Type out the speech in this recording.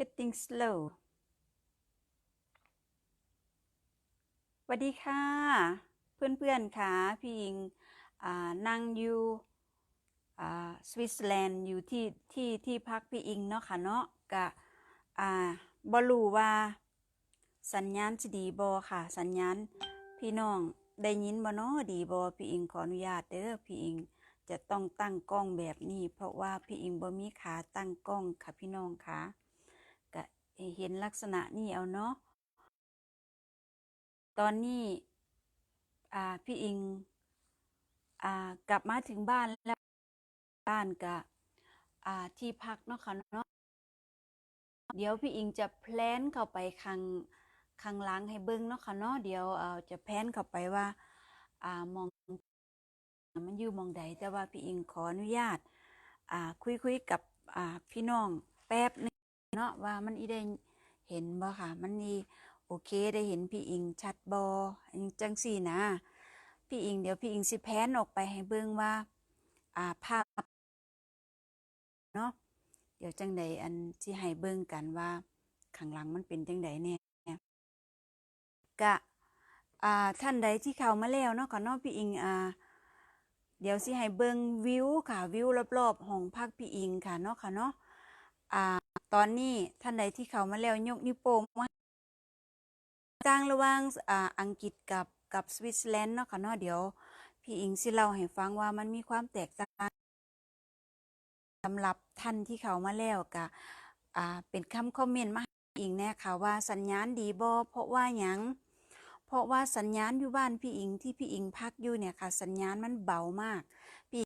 getting slow สวัสดีค่ะ เพื่อนๆค่ะพี่อิงอนั่งอยู่สวิตเซอร์แลนด์อยู่ที่ที่ที่พักพี่อิงเนาะค่ะเนาะกะอ่าบ่รู้ว่า สัญญาณสิดีบ่ค่ะ สัญญาณพี่น้องได้ยินบ่เนาะดีบ่พี่อิงขออนุญาตเด้อพี่อิงจะต้องตั้งกล้องแบบนี้ เพราะว่าพี่อิงบ่มีขาตั้งกล้องค่ะพี่น้องค่ะ เห็นลักษณะนี้เอาเนาะ ตอนนี้พี่อิงอกลับมาถึงบ้านแล้วบ้านกับที่พักเนาะค่ะเนาะ เดี๋ยวพี่อิงจะแพลนเข้าไปข้างข้งล่างให้เบิ่งเนาะค่ะเนาะ เดี๋ยวจะแพลนเข้าไปว่าอ่ามองมันอยู่มองใดแต่ว่าพี่อิงขออนุญาตอ่าคุยคุยกับอ่าพี่น้องแป๊บนึง เนาะว่ามันอีได้เห็นบ่ค่ะ มันนี่โอเคได้เห็นพี่อิงชัดบอจังสี่นะ พี่อิงเดี๋ยวพี่อิงสิแพนออกไปให้เบิ่งว่าอ่าภาพเนาะเดี๋ยวจังใดอันที่ให้เบิ่งกันว่าข้างหลังมันเป็นจังใดเนี่ยกะอ่าท่านใดที่เข้ามาแล้วเนาะค่ะเนาะพี่อิงอ่าเดี๋ยวสิให้เบิ่งวิวค่ะวิวรอบๆห้องพักพี่อิงค่ะเนาะค่ะเนาะอ่า ตอนนี้ท่านใดที่เขามาแล้วยกนิ้วโป้งมาต่างระหว่างอ่าอังกฤษกับกับสวิตเซอร์แลนด์เนาะค่ะเนาะเดี๋ยว พี่อิงสิเล่าให้ฟังว่ามันมีความแตกต่างสำหรับท่านที่เขามาแล้วก็อ่าเป็นคำคอมเมนต์มาพี่อิงแน่ค่ะว่าสัญญาณดีบ่เพราะว่าหยังเพราะว่าสัญญาณอยู่บ้านพี่อิงที่พี่อิงพักอยู่เนี่ยค่ะ สัญญาณมันเบามากพี่